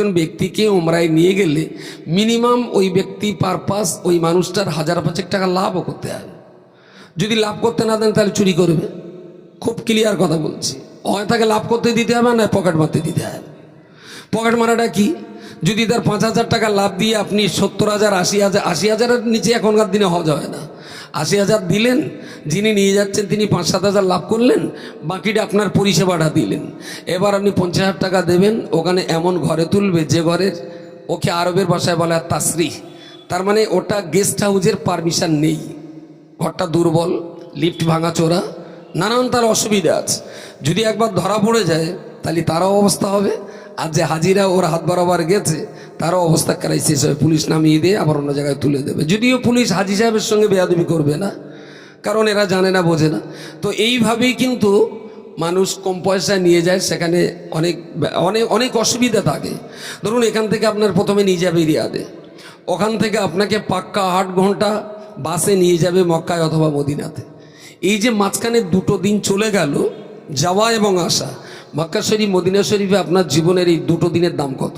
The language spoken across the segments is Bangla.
একজন ব্যক্তিকে ওমরায় নিয়ে গেলে মিনিমাম ওই ব্যক্তি পারপাস ওই মানুষটার হাজার পাঁচেক টাকা লাভও করতে হবে। যদি লাভ করতে না দেন তাহলে চুরি করবে। খুব ক্লিয়ার কথা বলছি। হয় তাকে লাভ করতে দিতে হবে না পকেট মারতে দিতে হবে। পকেট মারাটা কি? যদি তার পাঁচ হাজার টাকা লাভ দিয়ে আপনি সত্তর হাজার, আশি হাজার, আশি হাজারের নিচে এখনকার দিনে হজ হয় না। আশি হাজার দিলেন, যিনি নিয়ে যাচ্ছেন তিনি পাঁচ সাত হাজার লাভ করলেন, বাকিটা আপনার পরিষেবাটা দিলেন। এবার আপনি পঞ্চাশ হাজার টাকা দেবেন, ওখানে এমন ঘরে তুলবে যে ঘরের, ওকে আরবের ভাষায় বলে তাসরি। তার মানে ওটা গেস্ট হাউসের পারমিশন নেই। ঘরটা দুর্বল লিফট ভাঙা চোরা, নানান তার অসুবিধা আছে। যদি একবার ধরা পড়ে যায়, তাহলে তারও অবস্থা হবে। আর যে হাজিরা ওর হাত বরাবর গেছে, তারও অবস্থা ক্রাইসিস হবে পুলিশ নামিয়ে দিয়ে আবার অন্য জায়গায় তুলে দেবে। যদিও পুলিশ হাজি সাহেবের সঙ্গে বেয়াদবি করবে না, কারণ এরা জানে না, বোঝে না। তো এইভাবেই কিন্তু মানুষ কম পয়সায় নিয়ে যায়, সেখানে অনেক অনেক অনেক অসুবিধা থাকে। ধরুন এখান থেকে আপনার প্রথমে নিয়ে যাবে রিয়াদে ওখান থেকে আপনাকে পাক্কা আট ঘণ্টা বাসে নিয়ে যাবে মক্কায় অথবা মদিনাতে। এই যে মাঝখানে দুটো দিন চলে গেল, যাওয়া এবং আসা মক্কা শরীফ, মদিনা শরীফে আপনার জীবনের এই দুটো দিনের দাম কত?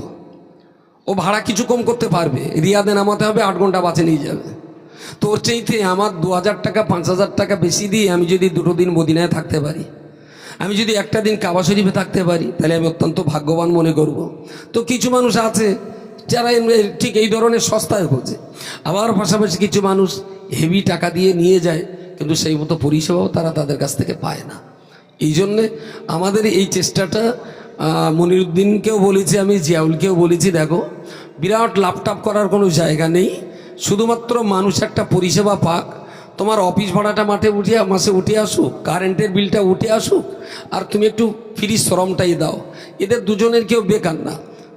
ও ভাড়া কিছু কম করতে পারবে, রিয়াদে নামাতে হবে, আট ঘণ্টা বাসে নিয়ে যাবে। তো ওর চাইতে আমার দু হাজার টাকা, পাঁচ হাজার টাকা বেশি দিয়ে আমি যদি দুটো দিন মদিনায় থাকতে পারি, আমি যদি একটা দিন কাবা শরীফে থাকতে পারি, তাহলে আমি অত্যন্ত ভাগ্যবান মনে করব। তো কিছু মানুষ আছে যারা ঠিক এই ধরনের সস্তায় খোঁজে। আবার পাশাপাশি কিছু মানুষ হেভি টাকা দিয়ে নিয়ে যায়, কিন্তু সেই মতো পরিষেবাও তারা তাদের কাছ থেকে পায় না। এই জন্যে আমাদের এই চেষ্টাটা মনিরুদ্দিনকেও বলেছি, আমি জিয়াউলকেও বলেছি, দেখো, বিরাট লাপটাপ করার কোনো জায়গা নেই। শুধুমাত্র মানুষ একটা পরিষেবা পাক। তোমার অফিস ভাড়াটা মাঠে উঠে মাসে উঠে আসুক কারেন্টের বিলটা উঠে আসুক, আর তুমি একটু ফ্রি শ্রমটাই দাও। এদের দুজনের কেউ বেকার না।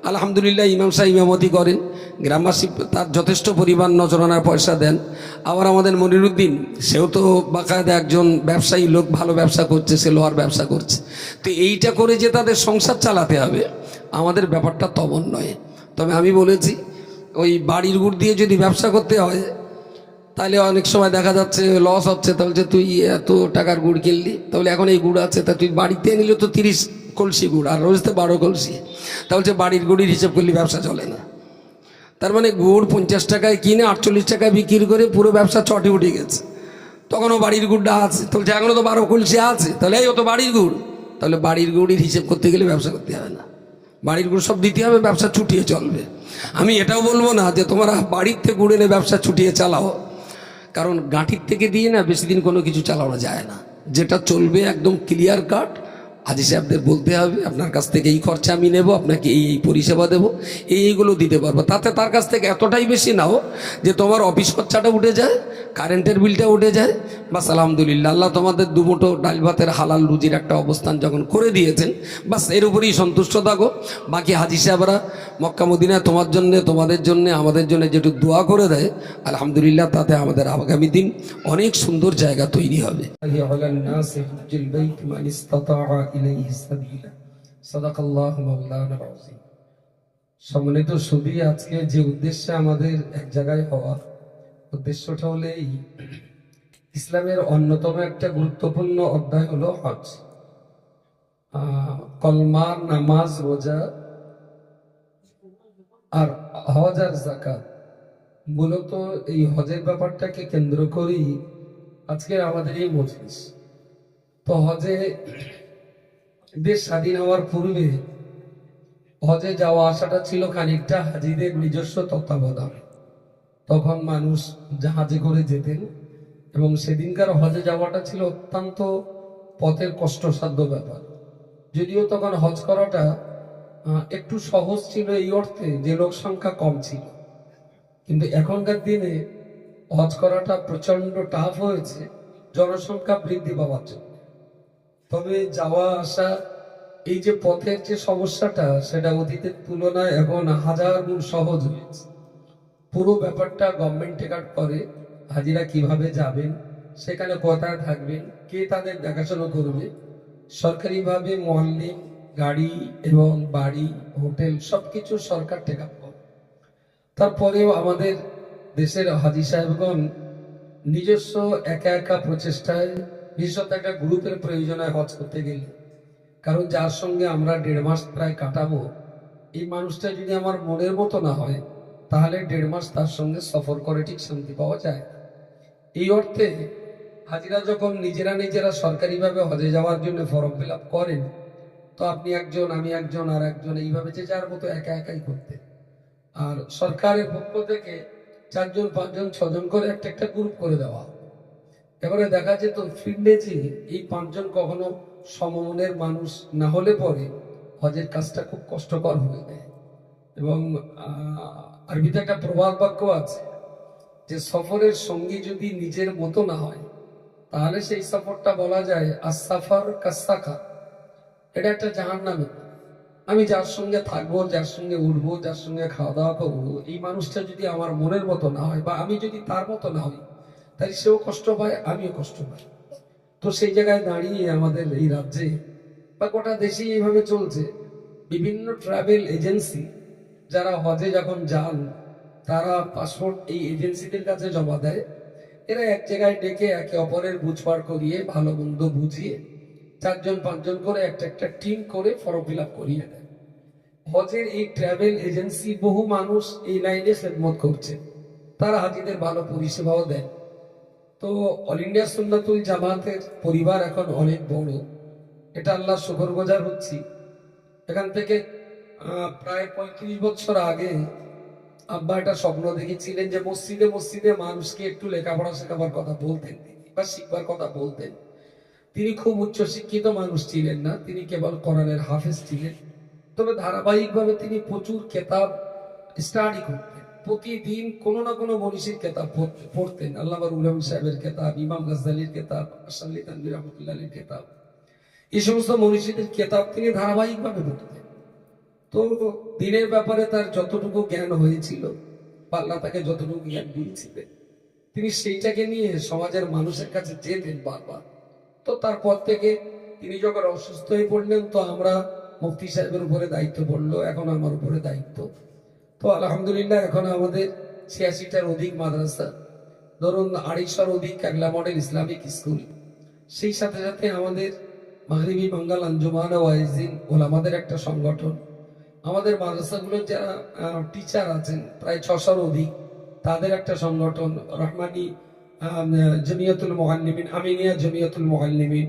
আলহামদুলিল্লাহ, ইমাম সাহেব ইমামতি করেন। গ্রামবাসী তার যথেষ্ট পরিমাণ নজরানার পয়সা দেন। আবার আমাদের মনিরুদ্দিন, সেও তো বাকায়দা একজন ব্যবসায়ী লোক, ভালো ব্যবসা করছে, সে লোহার ব্যবসা করছে। তো এইটা করে যে তাদের সংসার চালাতে হবে, আমাদের ব্যাপারটা তমন নয়। তবে আমি বলেছি, ওই বাড়ির গুড় দিয়ে যদি ব্যবসা করতে হয়, তাহলে অনেক সময় দেখা যাচ্ছে লস হচ্ছে। তাহলে তুই এত টাকার গুড় কিনলি, তাহলে এখন এই গুড় আছে, তা তুই বাড়িতে নিলে তো তিরিশ কলসি গুড়, আর রোজ তো বারো কলসি। তা বলছে, বাড়ির গুড়ির হিসেব করলে ব্যবসা চলে না। তার মানে গুড় পঞ্চাশ টাকায় কিনে আটচল্লিশ টাকায় বিক্রি করে পুরো ব্যবসা চটে উঠে গেছে। তখনও বাড়ির গুড়টা আছে। তো বলছে, এখনও তো বারো কলসি আছে। তাহলে এই তো বাড়ির গুড়। তাহলে বাড়ির গুড়ির হিসেব করতে গেলে ব্যবসা করতে হবে না। বাড়ির গুড় সব দিতে হবে, ব্যবসা ছুটিয়ে চলবে। আমি এটাও বলব না যে, তোমরা বাড়ির থেকে গুড় এনে ব্যবসা ছুটিয়ে চালাও। কারণ গাঁটির থেকে দিয়ে না, বেশি দিন কোনো কিছু চালানো যায় না। যেটা চলবে একদম ক্লিয়ার কাট হাজি সাহেবদের বলতে হবে, আপনার কাছ থেকে এই খরচা আমি নেব, আপনাকে এই এই পরিষেবা দেবো এই এইগুলো দিতে পারব। তাতে তার কাছ থেকে এতটাই বেশি নাও যে তোমার অফিস খরচাটা উঠে যায়, কারেন্টের বিলটা উঠে যায়। বাস আলহামদুলিল্লাহ, আল্লাহ তোমাদের দুমুটো ডাল ভাতের হালাল রুজির একটা অবস্থান যখন করে দিয়েছেন, বাসের উপরেই সন্তুষ্ট থাকো। বাকি হাজি সাহেবরা মক্কা মদিনায় তোমার জন্যে, তোমাদের জন্য, আমাদের জন্য যেটু দোয়া করে দেয়, আলহামদুলিল্লাহ তাতে আমাদের আগামী দিন অনেক সুন্দর জায়গা তৈরি হবে। على الناس حج البيت من استطاع إليه سبيلا صدق الله مولانا العظيم সম্মানিত সুদী আজকে যে উদ্দেশ্যে আমাদের এক জায়গায় হওয়া উদ্দেশ্যটা হলে এই ইসলামের অন্যতম একটা গুরুত্বপূর্ণ অধ্যায় হলো হজ আহ, কলমা নামাজ রোজা আর হজ আর জাকাত মূলত এই হজের ব্যাপারটাকে কেন্দ্র করেই আজকে আমাদের এই মজলিস তো হজে দেশ স্বাধীন হওয়ার পূর্বে হজে যাওয়া আসাটা ছিল খানিকটা হাজিদের নিজস্ব তত্ত্বাবধান। তখন মানুষ জাহাজে করে যেতেন এবং সেদিনকার হজে যাওয়াটা ছিল অত্যন্ত পথের কষ্টসাধ্য ব্যাপার। যদিও তখন হজ করাটা একটু সহজ ছিল এই অর্থে যে লোক সংখ্যা কম ছিল। কিন্তু এখনকার দিনে হজ করাটা প্রচণ্ড টাফ হয়েছে, জনসংখ্যা বৃদ্ধি পাওয়ার জন্য। তবে যাওয়া আসা, এই যে পথের যে সমস্যাটা, সেটা অতীতের তুলনায় এখন হাজার গুণ সহজ হয়েছে। পুরো ব্যাপারটা গভর্নমেন্ট টেকার করে, হাজিরা কীভাবে যাবেন, সেখানে কোথায় থাকবেন, কে তাদের দেখাশোনা করবে, সরকারিভাবে মল্লিম গাড়ি এবং বাড়ি, হোটেল সবকিছু সরকার টেকা করে। তারপরেও আমাদের দেশের হাজি সাহেবগণ নিজস্ব একা একা প্রচেষ্টায় বিশেষত একটা গ্রুপের প্রয়োজন হয় হজ করতে গেলে। কারণ যার সঙ্গে আমরা দেড় মাস প্রায় কাটাবো, এই মানুষটা যদি আমার মনের মতো না হয়, তাহলে দেড় মাস তার সঙ্গে সফর করে ঠিক শান্তি পাওয়া যায় এই অর্থে হাজিরা যখন নিজেরা নিজেরা সরকারিভাবে হজে যাওয়ার জন্য ফর্ম ফিল করেন, তো আপনি একজন, আমি একজন, আর একজন, এইভাবে যে যার মতো একা একাই করতে। আর সরকারের পক্ষ থেকে চারজন, পাঁচজন, ছজন করে একটা একটা গ্রুপ করে দেওয়া। এবারে দেখা যেত যে এই পাঁচজন কখনো সমমনের মানুষ না হলে পরে হজের কাজটা খুব কষ্টকর হয়ে যায়। এবং আরবিতে একটা প্রবাদ বাক্য আছে যে সফরের সঙ্গী যদি নিজের মতো না হয়, তাহলে সেই সফরটা বলা যায় আসাফার কাসাখা এটা একটা জাহান নামে আমি যার সঙ্গে থাকব, যার সঙ্গে উঠবো, যার সঙ্গে খাওয়া দাওয়া করব, এই মানুষটা যদি আমার মনের মতো না হয় বা আমি যদি তার মতো না হই তাহলে সেও কষ্ট পায়, আমিও কষ্ট পাই। তো সেই জায়গায় দাঁড়িয়ে আমাদের এই রাজ্যে বা গোটা দেশেই এইভাবে চলছে, বিভিন্ন ট্রাভেল এজেন্সি যারা হজে যখন যান, তারা পাসপোর্ট এই এজেন্সিদের কাছে জমা দেয়। এরা এক জায়গায় ডেকে একে অপরের বুঝপাড় করিয়ে, ভালো মন্দ বুঝিয়ে চারজন, পাঁচজন করে একটা একটা টিম করে ফর্ম ফিল আপ করিয়ে দেয়। হজের এই ট্রাভেল এজেন্সি বহু মানুষ এই লাইনে খেদমত করছে। তারা হাজিদের ভালো পরিষেবাও দেয়। তো অল ইন্ডিয়া সুন্নাতুল জামাতের পরিবার এখন অনেক বড়। এটা আল্লাহ শুকর গোজার হচ্ছি। এখান থেকে প্রায় পঁয়ত্রিশ বছর আগে আব্বা একটা স্বপ্ন দেখেছিলেন যে মসজিদে মসজিদে মানুষকে একটু লেখাপড়া শেখাবার কথা বলতেন তিনি বা শিখবার কথা বলতেন। তিনি খুব উচ্চ শিক্ষিত মানুষ ছিলেন না, তিনি কেবল কোরআনের হাফেজ ছিলেন। তবে ধারাবাহিকভাবে তিনি প্রচুর কেতাব স্টাডি করতেন। প্রতিদিন কোনো না কোনো মনীষীর কেতাব পড়তে- পড়তেন। আল্লাহ উলাম সাহেবের কেতাব, ইমাম গাজ্জালির কেতাব, আসাল্লি রহমতুল্লাহের কেতাব। এই সমস্ত মনীষীদের কেতাব তিনি ধারাবাহিকভাবে পড়তেন। তো দিনের ব্যাপারে তার যতটুকু জ্ঞান হয়েছিল আল্লাহ তাকে যতটুকু জ্ঞান দিয়েছিলেন, তিনি সেইটাকে নিয়ে সমাজের মানুষের কাছে যেতেন বারবার। তো তারপর থেকে তিনি যখন অসুস্থ হয়ে পড়লেন, তো আমরা মুফতি সাহেবের উপরে দায়িত্ব পড়ল, এখন আমার উপরে দায়িত্ব। তো আলহামদুলিল্লাহ এখন আমাদের ছিয়াশিটার অধিক মাদ্রাসা, ধরুন আড়াইশোর অধিক কাগলা মডেল ইসলামিক স্কুল। সেই সাথে সাথে আমাদের মাহরিবি বাঙ্গাল আঞ্জুমান ওয়াইজিন ওলামাদের একটা সংগঠন। আমাদের মাদ্রাসাগুলোর যারা টিচার আছেন, প্রায় ছশোর অধিক, তাদের একটা সংগঠন, রহমানি জমিয়তুল মোহাল্লিমিন আমিনিয়া জমিয়তুল মোহাল্লিমিন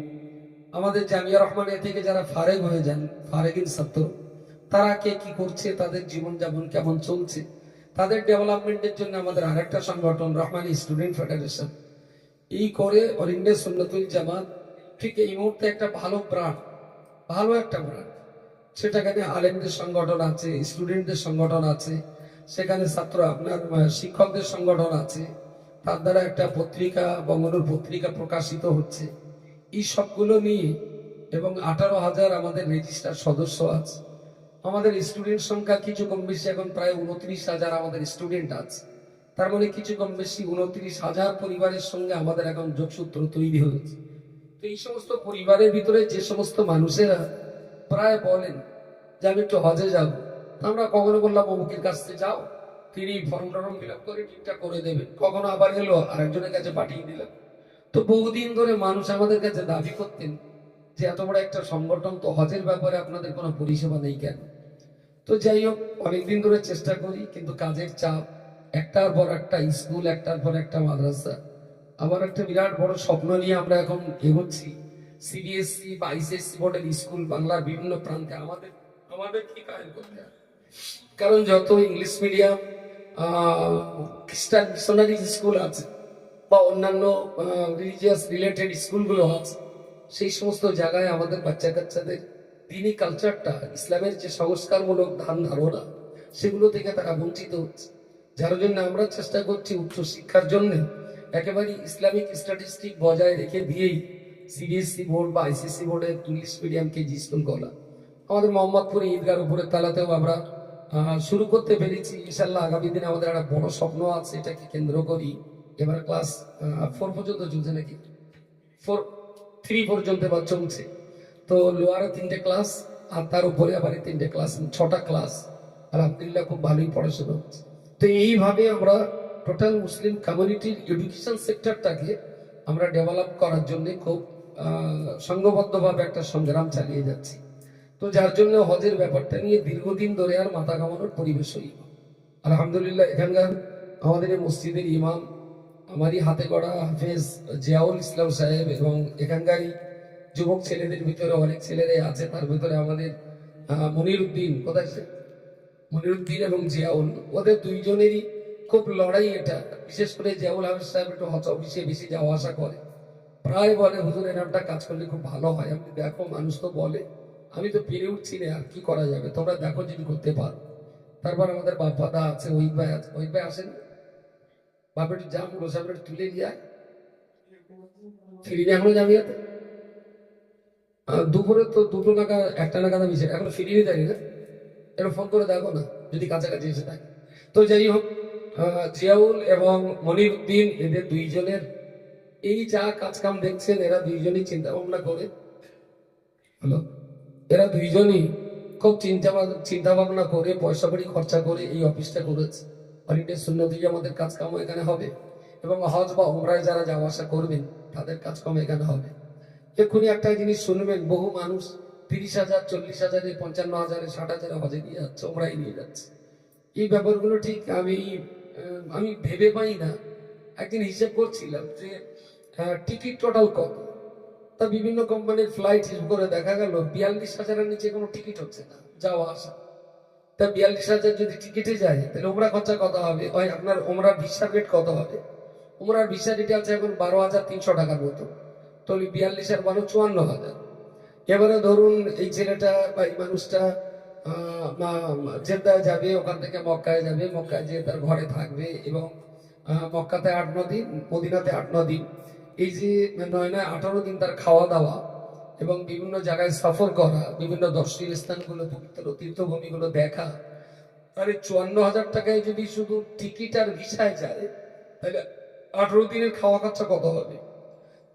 আমাদের জামিয়া রহমানিয়া থেকে যারা ফারেগ হয়ে যান, ফারেগিন ছাত্র তারা কে কি করছে, তাদের জীবনযাপন কেমন চলছে, তাদের ডেভেলপমেন্টের জন্য আমাদের আরেকটা সংগঠন, রহমানি স্টুডেন্ট ফেডারেশন। এই করে অল ইন্ডিয়া জামাত ঠিক এই মুহূর্তে একটা ভালো ব্রান্ড ভালো একটা ব্রান্ড সেটাখানে আলেমদের সংগঠন আছে, স্টুডেন্টদের সংগঠন আছে, সেখানে ছাত্র আপনার শিক্ষকদের সংগঠন আছে, তার দ্বারা একটা পত্রিকা, বঙ্গনুর পত্রিকা প্রকাশিত হচ্ছে। এই সবগুলো নিয়ে এবং আঠারো হাজার আমাদের রেজিস্টার সদস্য আছে। আমাদের স্টুডেন্ট সংখ্যা কিছু কম বেশি এখন প্রায় উনত্রিশ হাজার আমাদের স্টুডেন্ট আছে। তার মানে কিছু কম বেশি উনত্রিশ হাজার পরিবারের সঙ্গে আমাদের এখন যোগসূত্র তৈরি হয়েছে। তো এই সমস্ত পরিবারের ভিতরে যে সমস্ত মানুষেরা প্রায় বলেন যে আমি একটু হজে যাব আমরা কখনো বললাম, অমুকের কাছ থেকে যাও। তিনি ফর্ম টর্ম ফিল করে ঠিকঠাক করে দেবেন। কখনো আবার এলো, আরেকজনের কাছে পাঠিয়ে দিলাম। তো বহুদিন ধরে মানুষ আমাদের কাছে দাবি করতেন যে, এত বড় একটা সংগঠন, তো হজের ব্যাপারে আপনাদের কোনো পরিষেবা নেই কেন? তো যাই হোক, অনেকদিন ধরে চেষ্টা করি, কিন্তু কাজের চাপ। একটার পর একটা স্কুল, একটার পর একটা মাদ্রাসা। আমার একটা বিরাট বড় স্বপ্ন নিয়ে আমরা এখন এগোচ্ছি। সিবিএসসি বা আইসিএসসি বোর্ডের স্কুল বাংলার বিভিন্ন প্রান্তে। আমাদের আমাদের কি কাজ করতে কারণ যত ইংলিশ মিডিয়াম খ্রিস্টান মিশনারি স্কুল আছে, বা অন্যান্য রিলিজিয়াস রিলেটেড স্কুলগুলো আছে, সেই সমস্ত জায়গায় আমাদের বাচ্চা কাচ্চাদের দিনই কালচারটা ইসলামের যে সংস্কারমূলক ধান ধারণা, সেগুলো থেকে তারা বঞ্চিত হচ্ছে। যার জন্য আমরা চেষ্টা করছি উচ্চ শিক্ষার জন্য একেবারে ইসলামিক স্ট্যাটিস্টিক বজায় রেখে দিয়েই সিবিএসসি বোর্ড বা আইসিসি বোর্ডের ইংলিশ মিডিয়াম কেজি স্কুল গলা আমাদের মোহাম্মদপুরে ঈদগার উপরে তালাতেও আমরা শুরু করতে পেরেছি। ইনশাল্লাহ আগামী দিনে আমাদের একটা বড় স্বপ্ন আছে, এটাকে কেন্দ্র করি। এবার ক্লাস ফোর পর্যন্ত চলছে নাকি? ফোর থ্রি পর্যন্ত বা চলছে। তো লোয়ারে তিনটে ক্লাস আর তার উপরে আবার তিনটে ক্লাস ছটা ক্লাস আলহামদুলিল্লাহ খুব ভালোই পড়াশোনা হচ্ছে তো এইভাবে আমরা টোটাল মুসলিম কমিউনিটির এডুকেশন সেক্টরটাকে আমরা ডেভেলপ করার জন্য খুব সংঘবদ্ধভাবে একটা সংগ্রাম চালিয়ে যাচ্ছি। তো যার জন্য হজের ব্যাপারটা নিয়ে দীর্ঘদিন ধরে আর মাথা কামানোর পরিবেশ হইল আলহামদুলিল্লাহ, এখানকার আমাদের মসজিদের ইমাম, আমারই হাতে গড়া হাফেজ জিয়াউল ইসলাম সাহেব এবং এখানকারই যুবক ছেলেদের ভিতরে, অনেক ছেলেরাই আছে, তার ভিতরে আমাদের মনির উদ্দিন কোথায় সে? মনিরুদ্দিন এবং জিয়াউল, ওদের দুইজনেরই খুব লড়াই এটা। বিশেষ করে জিয়াউল আহমেদ সাহেব একটু হচ অফিসে বেশি যাওয়া আসা করে। প্রায় বলে, হুজুর এরকমটা কাজ করলে খুব ভালো হয়। আপনি দেখো, মানুষ তো বলে, আমি তো পেরে উঠছি না, আর কি করা যাবে? তোমরা দেখো যদি করতে পারো। তারপর আমাদের বাপ্পাদা আছে ওই ভাই আছে। ওই ভাই আসেন। বাপ একটু যা মুলো সাহেব একটু তুলে নিয়ে ফিরিনি এখনও জামিয়াতে? দুপুরে তো দুটো নাগাদ, একটা নাগাদ সে- এখনও ফিরিয়ে যায়নি না একটু ফোন করে দেখো না, যদি কাছাকাছি এসে থাকে। তো যাই হোক জিয়াউল এবং মনিরুদ্দিন এদের দুইজনের এই যা কাজ কাম দেখছেন, এরা দুইজনই চিন্তা ভাবনা করে। হ্যালো? এরা দুইজনই খুব চিন্তা চিন্তা ভাবনা করে, পয়সা কড়ি খরচা করে এই অফিসটা করেছে। হলিডে শূন্যতি আমাদের কাজ কাম এখানে হবে এবং হজ বা উমরায় যারা যাওয়া আসা করবেন, তাদের কাজ কাম এখানে হবে। এক্ষুনি একটা জিনিস শুনবেন, বহু মানুষ তিরিশ হাজার, চল্লিশ হাজারে পঞ্চান্ন হাজারে ষাট হাজারে হজে নিয়ে যাচ্ছে, ওমরাই নিয়ে যাচ্ছে। এই ব্যাপারগুলো ঠিক আমি আমি ভেবে পাই না। একদিন হিসেব করছিলাম যে টিকিট টোটাল কত? তা বিভিন্ন কোম্পানির ফ্লাইট হিসেব করে দেখা গেল, বিয়াল্লিশ হাজারের নিচে কোনো টিকিট হচ্ছে না, যাওয়া, আসা। তা বিয়াল্লিশ হাজার যদি টিকিটে যায়, তাহলে ওমরা খরচা কত হবে? ওই আপনার ওমরা ভিসা রেট কত হবে? ওমরার ভিসা রেট আছে এখন বারো হাজার তিনশো টাকার মতো। তাহলে বিয়াল্লিশ আর বারো চুয়ান্ন হাজার। এবারে ধরুন এই ছেলেটা বা এই মানুষটা জেদ্দায় যাবে, ওখান থেকে মক্কায় যাবে, মক্কায় যেয়ে তার ঘরে থাকবে এবং মক্কাতে আট, ন দিন, মদিনাতে আট, ন দিন। এই যে নয় নয়, আঠারো দিন তার খাওয়া দাওয়া এবং বিভিন্ন জায়গায় সফর করা, বিভিন্ন দর্শনীয় স্থানগুলো তীর্থভূমিগুলো দেখা, তাহলে চুয়ান্ন হাজার টাকায় যদি শুধু টিকিট আর ভিসায় যায়, তাহলে আঠারো দিনের খাওয়া খরচা কত হবে?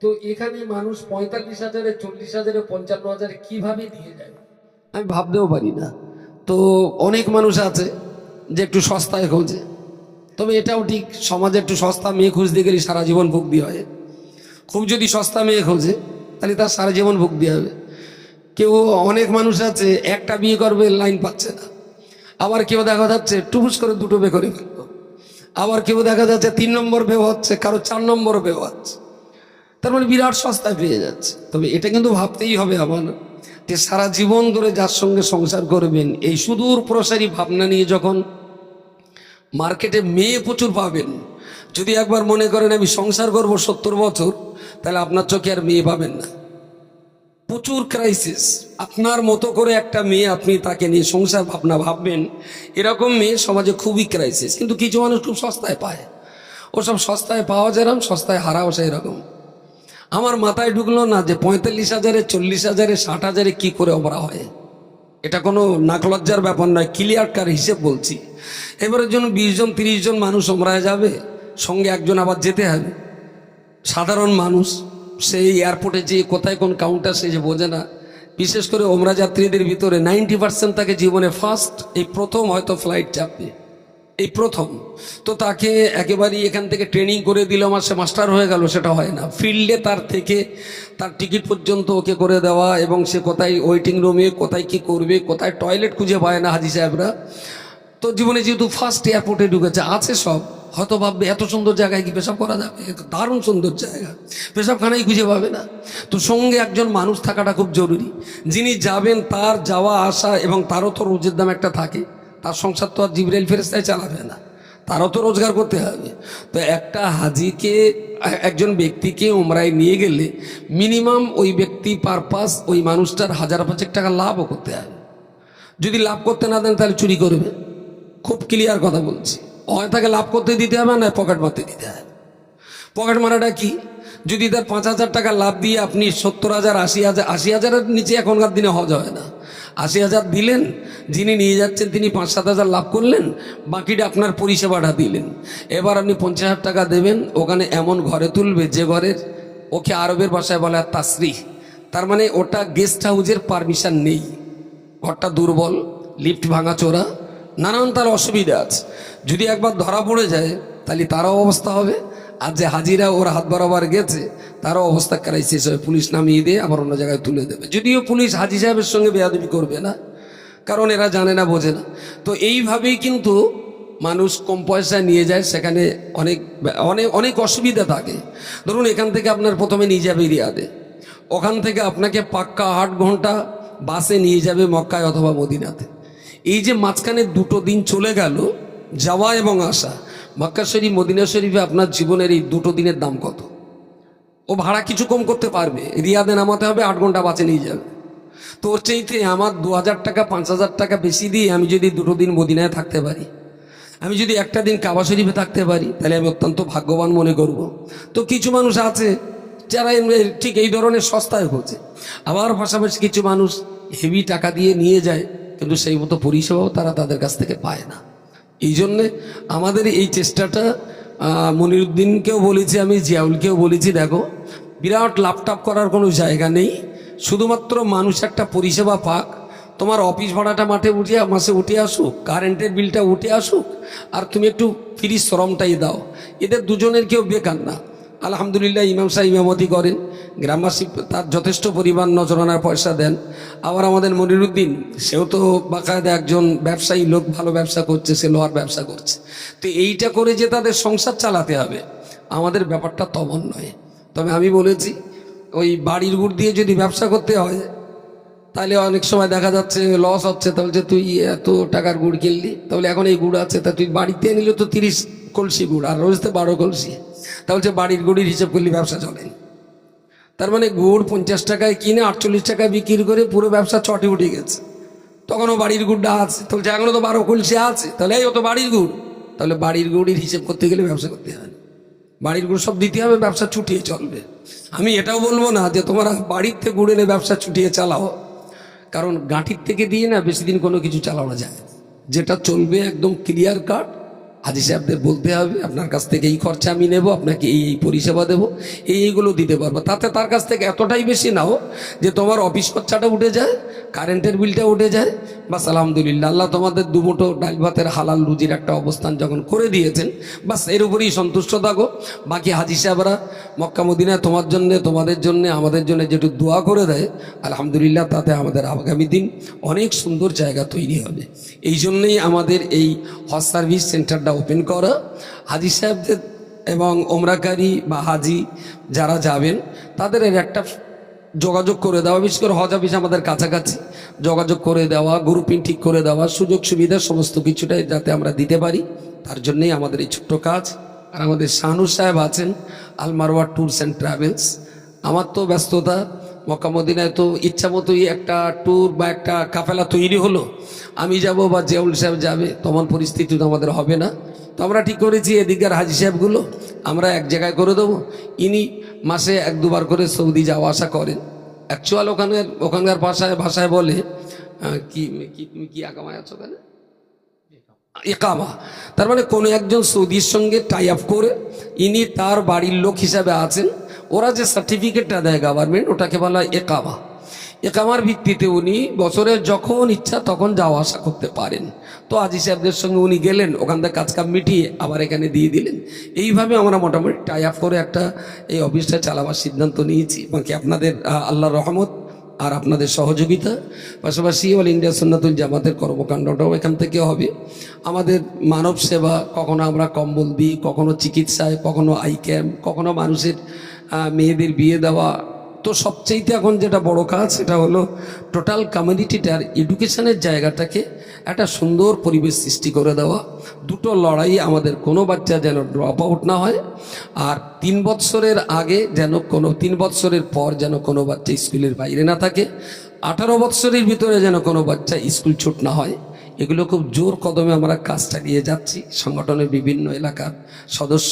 তো এখানে মানুষ পঁয়তাল্লিশ হাজারে, চল্লিশ হাজারে, পঞ্চান্ন হাজারে কীভাবে দিয়ে যায়? আমি ভাবতেও পারি না। তো অনেক মানুষ আছে যে একটু সস্তায় খোঁজে। তবে এটাও ঠিক, সমাজে একটু সস্তা মেয়ে খুঁজতে গেলে সারা জীবন ভুগতে হয়। খুব যদি সস্তা মেয়ে খোঁজে, তাহলে তার সারা জীবন ভুগতে হবে। কেউ অনেক মানুষ আছে, একটা বিয়ে করবে, লাইন পাচ্ছে না। আবার কেউ দেখা যাচ্ছে, টুপুস করে দুটো বে করে ফেলল। আবার কেউ দেখা যাচ্ছে, তিন নম্বর বেও হচ্ছে, কারও চার নম্বর বেও হচ্ছে। তার মানে বিরাট সস্তায় পেয়ে যাচ্ছে। তবে এটা কিন্তু ভাবতেই হবে আমার যে সারা জীবন ধরে যার সঙ্গে সংসার করবেন, এই সুদূর প্রসারী ভাবনা নিয়ে যখন মার্কেটে মেয়ে প্রচুর পাবেন, যদি একবার মনে করেন আমি সংসার করব সত্তর বছর, তাহলে আপনার চোখে আর মেয়ে পাবেন না। প্রচুর ক্রাইসিস আপনার মতো করে একটা মেয়ে আপনি তাকে নিয়ে সংসার ভাবনা ভাববেন, এরকম মেয়ে সমাজে খুবই ক্রাইসিস কিন্তু কিছু মানুষ খুব সস্তায় পায়। ওসব সস্তায় পাওয়া যেরকম সস্তায় হারাও সেই রকম আমার মাথায় ঢুকলো না যে পঁয়তাল্লিশ হাজারে, চল্লিশ হাজারে, ষাট হাজারে কি করে ওমরা হয়? এটা কোনো নাকলজ্জার ব্যাপার নয় ক্লিয়ার কার হিসেব বলছি। এবারের জন্য বিশ জন, তিরিশ জন মানুষ ওমরায় যাবে, সঙ্গে একজন আবার যেতে হবে। সাধারণ মানুষ, সেই এয়ারপোর্টে যে কোথায় কোন কাউন্টার সে যে বোঝে না। বিশেষ করে ওমরা যাত্রীদের ভিতরে নাইনটি পার্সেন্ট তাকে জীবনে ফার্স্ট এই প্রথম হয়তো ফ্লাইট চাপবে। এই প্রথম। তো তাকে একেবারেই এখান থেকে ট্রেনিং করে দিল, আমার সে মাস্টার হয়ে গেল, সেটা হয় না। ফিল্ডে তার থেকে তার টিকিট পর্যন্ত ওকে করে দেওয়া এবং সে কোথায় ওয়েটিং রুমে কোথায় কি করবে, কোথায় টয়লেট খুঁজে পায় না হাজি সাহেবরা। তো জীবনে যেহেতু ফার্স্ট এয়ারপোর্টে ঢুকেছে, আছে সব। হয়তো ভাববে এত সুন্দর জায়গায় কি পেশাব করা যাবে? দারুণ সুন্দর জায়গা। পেশাবখানাই খুঁজে পাবে না। তো সঙ্গে একজন মানুষ থাকাটা খুব জরুরি। যিনি যাবেন তার যাওয়া, আসা এবং তারও তো রোজের দাম একটা থাকে। তার সংসার তো আর জিবরাইল ফেরেস্তায় চালাবে না, তারও তো রোজগার করতে হবে। তো একটা হাজিকে, একজন ব্যক্তিকে উমরায় নিয়ে গেলে মিনিমাম ওই ব্যক্তি পারপাস ওই মানুষটার হাজার পাঁচেক টাকা লাভও করতে হবে। যদি লাভ করতে না দেন তাহলে চুরি করবে। খুব ক্লিয়ার কথা বলছি। হয় তাকে লাভ করতে দিতে হবে না পকেট মারতে দিতে হবে। পকেট মারাটা কি? যদি তার পাঁচ হাজার টাকা লাভ দিয়ে আপনি সত্তর হাজার, আশি হাজার, আশি হাজারের নিচে এখনকার দিনে হজ হয় না। আশি হাজার দিলেন, যিনি নিয়ে যাচ্ছেন তিনি পাঁচ সাত হাজার লাভ করলেন, বাকিটা আপনার পরিষেবাটা দিলেন। এবার আপনি পঞ্চাশ হাজার টাকা দেবেন, ওখানে এমন ঘরে তুলবে যে ঘরের, ওকে আরবের ভাষায় বলে তাসরি তার মানে ওটা গেস্ট হাউসের পারমিশন নেই। ঘরটা দুর্বল লিফট ভাঙা চোরা, নানান তার অসুবিধা আছে। যদি একবার ধরা পড়ে যায়, তাহলে তারও অবস্থা হবে। আর যে হাজিরা ওর হাত বরাবর গেছে, তারও অবস্থা ক্রাইসিস হয়ে। পুলিশ নামিয়ে দিয়ে আবার অন্য জায়গায় তুলে দেবে। যদিও পুলিশ হাজি সাহেবের সঙ্গে বেয়াদবি করবে না, কারণ এরা জানে না, বোঝে না। তো এইভাবেই কিন্তু মানুষ কম পয়সা নিয়ে যায়, সেখানে অনেক অনেক অনেক অসুবিধা থাকে। ধরুন এখান থেকে আপনার প্রথমে নিয়ে যাবে রিয়াদে। ওখান থেকে আপনাকে পাক্কা আট ঘণ্টা বাসে নিয়ে যাবে মক্কায় অথবা মদিনাতে। এই যে মাঝখানে দুটো দিন চলে গেল, যাওয়া এবং আসা মক্কা শরীফ, মদিনা শরীফে আপনার জীবনের এই দুটো দিনের দাম কত? ও ভাড়া কিছু কম করতে পারবে। রিয়াদে নামাতে হবে, আট ঘণ্টা বাঁচে নিয়ে যাবে। তো ওর চাইতে আমার দু হাজার টাকা, পাঁচ হাজার টাকা বেশি দিয়ে আমি যদি দুটো দিন মদিনায় থাকতে পারি, আমি যদি একটা দিন কাবা শরীফে থাকতে পারি, তাহলে আমি অত্যন্ত ভাগ্যবান মনে করব। তো কিছু মানুষ আছে যারা ঠিক এই ধরনের সস্তায় হচ্ছে। আবার পাশাপাশি কিছু মানুষ হেভি টাকা দিয়ে নিয়ে যায়, কিন্তু সেই মতো পরিষেবাও তারা তাদের কাছ থেকে পায় না। এই জন্যে আমাদের এই চেষ্টাটা মনিরুদ্দিনকেও বলেছি আমি, জিয়াউলকেও বলেছি, দেখো, বিরাট লাপটাপ করার কোনো জায়গা নেই। শুধুমাত্র মানুষ একটা পরিষেবা পাক। তোমার অফিস ভাড়াটা মাঠে উঠে, মাসে উঠে আসুক কারেন্টের বিলটা উঠে আসুক, আর তুমি একটু ফ্রি শ্রমটাই দাও। এদের দুজনের কেউ বেকার না। আলহামদুলিল্লাহ, ইমাম সাহেব ইমামতি করেন। গ্রামবাসী তার যথেষ্ট পরিমাণ নজরানার পয়সা দেন। আবার আমাদের মনিরুদ্দিন, সেও তো বাকায়দা একজন ব্যবসায়ী লোক, ভালো ব্যবসা করছে, সে লোহার ব্যবসা করছে। তো এইটা করে যে তাদের সংসার চালাতে হবে, আমাদের ব্যাপারটা তমন নয়। তবে আমি বলেছি, ওই বাড়ির গুড় দিয়ে যদি ব্যবসা করতে হয়, তাহলে অনেক সময় দেখা যাচ্ছে লস হচ্ছে। তাহলে তুই এত টাকার গুড় কিনলি, তাহলে এখন এই গুড় আছে, তা তুই বাড়িতে নিলে তো তিরিশ কলসি গুড়, আর রোজ তো বারো কলসি। তাহলে বাড়ির গুড়ির হিসেব করলে ব্যবসা চলে তার মানে গুড় পঞ্চাশ টাকায় কিনে আটচল্লিশ টাকায় বিক্রি করে পুরো ব্যবসা চটে উঠে গেছে। তখনও বাড়ির গুড়টা আছে। যে এখনও তো বারো কলসে আছে, তাহলে এই তো বাড়ির গুড়। তাহলে বাড়ির গুড়ির হিসেব করতে গেলে ব্যবসা করতে হয় বাড়ির গুড় সব দিতে হবে, ব্যবসা ছুটিয়ে চলবে। আমি এটাও বলব না যে তোমরা বাড়ির থেকে গুড় এনে ব্যবসা ছুটিয়ে চালাও। কারণ গাঁটির থেকে দিয়ে না বেশি দিন কোনো কিছু চালানো যায় যেটা চলবে একদম ক্লিয়ার কাট হাজি সাহেবদের বলতে হবে, আপনার কাছ থেকে এই খরচা আমি নেব, আপনাকে এই এই পরিষেবা দেবো, এই, এইগুলো দিতে পারব। তাতে তার কাছ থেকে এতটাই বেশি নাও যে তোমার অফিস খরচাটা উঠে যায়, কারেন্টের বিলটা উঠে যায় বাস আলহামদুলিল্লাহ, আল্লাহ তোমাদের দুমুটো ডাল ভাতের হালাল রুজির একটা অবস্থান যখন করে দিয়েছেন, বাসের উপরেই সন্তুষ্ট থাকো। বাকি হাজি সাহেবরা মক্কা মদিনায় তোমার জন্য, তোমাদের জন্য, আমাদের জন্য যেটু দোয়া করে দেয়, আলহামদুলিল্লাহ তাতে আমাদের আগামী দিন অনেক সুন্দর জায়গা তৈরি হবে। এই জন্যই আমাদের এই হজ সার্ভিস সেন্টারটা ওপেন করা। হাজি সাহেবদের এবং ওমরাকারী বা হাজি যারা যাবেন, তাদের একটা যোগাযোগ করে দেওয়া, বিশেষ করে হজ অফিস আমাদের কাছাকাছি। যোগাযোগ করে দেওয়া গ্রুপিং ঠিক করে দেওয়া, সুযোগ সুবিধা সমস্ত কিছুটাই যাতে আমরা দিতে পারি। তার জন্যই আমাদের এই ছোট্ট কাজ। আর আমাদের শাহানুর সাহেব আছেন আলমারওয়া ট্যুরস অ্যান্ড ট্রাভেলস। আমার তো ব্যস্ততা মক্কামদিনায় তো ইচ্ছা মতোই একটা ট্যুর বা একটা কাফেলা তৈরি হলো। আমি যাব বা জেউল সাহেব যাবে, তেমন পরিস্থিতি তো আমাদের হবে না। তো আমরা ঠিক করেছি এদিকের হাজি সাহেবগুলো, আমরা এক জায়গায় করে দেবো। ইনি মাসে এক দুবার করে সৌদি যাওয়া আসা করেন অ্যাকচুয়াল ওখানের ওখানকার ভাষায় ভাষায় বলে কি কি তুমি কি আকামায় আছো ওখানে? একামা। তার মানে কোনো একজন সৌদির সঙ্গে টাই আপ করে, ইনি তার বাড়ির লোক হিসাবে আছেন, ওরা যে সার্টিফিকেটটা দেয় গভর্নমেন্ট ওটাকে বলা হয় একামা। একামার ভিত্তিতে উনি বছরে যখন ইচ্ছা তখন যাওয়া আসা করতে পারেন। তো আজি সাহেবদের সঙ্গে উনি গেলেন ওখান থেকে কাজকাম মিটিয়ে আবার এখানে দিয়ে দিলেন। এইভাবে আমরা মোটামুটি টাই আপ করে একটা এই অফিসটা চালাবার সিদ্ধান্ত নিয়েছি। বাকি আপনাদের আহ, আল্লাহর রহমত আর আপনাদের সহযোগিতা। পাশাপাশি অল ইন্ডিয়া সুন্নাতুল জামাতের কর্মকাণ্ডটাও এখান থেকে হবে। আমাদের মানব সেবা কখনো আমরা কম্বল দিই কখনো চিকিৎসায় কখনো আই ক্যাম্প কখনো মানুষের মেয়েদের বিয়ে দেওয়া তো সবচেয়েতে এখন যেটা বড় কাজ, সেটা হলো টোটাল কমিউনিটিটার এডুকেশনের জায়গাটাকে একটা সুন্দর পরিবেশ সৃষ্টি করে দেওয়া। দুটো লড়াই আমাদের কোনো বাচ্চা যেন ড্রপ আউট না হয়, আর তিন বৎসরের আগে যেন কোনো, তিন বৎসরের পর যেন কোনো বাচ্চা স্কুলের বাইরে না থাকে, আঠারো বৎসরের ভিতরে যেন কোনো বাচ্চা স্কুল ছুট না হয়। এগুলো খুব জোর কদমে আমরা কাজ চালিয়ে যাচ্ছি। সংগঠনের বিভিন্ন এলাকার সদস্য,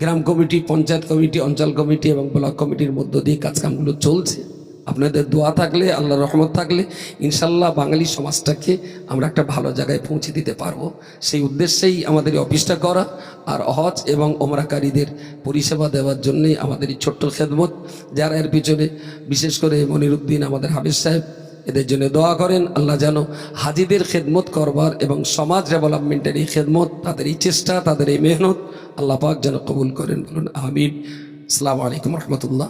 গ্রাম কমিটি, পঞ্চায়েত কমিটি, অঞ্চল কমিটি এবং ব্লক কমিটির মধ্য দিয়ে কাজকামগুলো চলছে। আপনাদের দোয়া থাকলে আল্লাহ রহমত থাকলে, ইনশাল্লাহ বাঙালি সমাজটাকে আমরা একটা ভালো জায়গায় পৌঁছে দিতে পারব। সেই উদ্দেশ্যেই আমাদের অফিসটা করা আর হজ এবং ওমরাকারীদের পরিষেবা দেওয়ার জন্যই আমাদের এই ছোট্ট খেদমত। যারা এর পিছনে, বিশেষ করে মনিরুদ্দিন, আমাদের হাফিজ সাহেব এদের জন্য দোয়া করেন। আল্লাহ যেন হাজিদের খেদমত করবার এবং সমাজ ডেভেলপমেন্টের এই খেদমত, তাদের এই চেষ্টা, তাদের এই মেহনত আল্লাহ পাক যেন কবুল করেন। বলুন আহমিন আসসালামু আলাইকুম রহমতুল্লাহ।